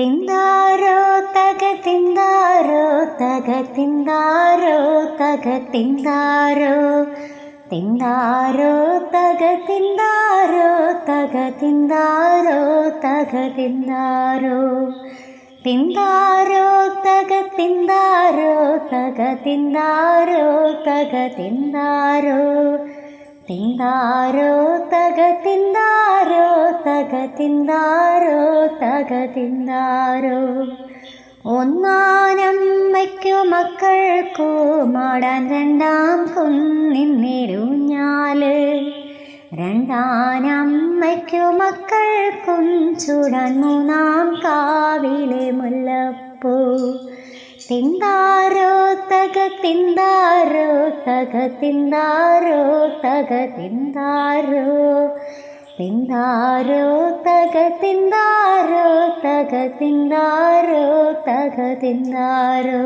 തിന്താരോ തക തിന്താരോ തക തിന്താരോ തക തിന്താരോ തിന്താരോ തക തിന്താരോ തക തിന്താരോ തക തിന്താരോ തിന്താരോ തക തിന്താരോ തക തിന്താരോ തക തിന്താരോ തിന്താരോ തക തിന്താരോ തക തിന്നാരോ തക തിന്നാരോ ഒന്നാനമ്മയ്ക്കു മക്കൾക്കു മാടാൻ രണ്ടാം കുന്നിന്നിരുഞ്ഞാൽ രണ്ടാനമ്മയ്ക്കു മക്കൾക്കും ചൂടാൻ മൂന്നാം കാവിലെ മുല്ലപ്പൂ. തിന്താരോ തക തിന്താരോ തക തിന്താരോ തക തിന്താരോ തിന്താരോ തക തിന്താരോ തക തിന്താരോ തക തിന്താരോ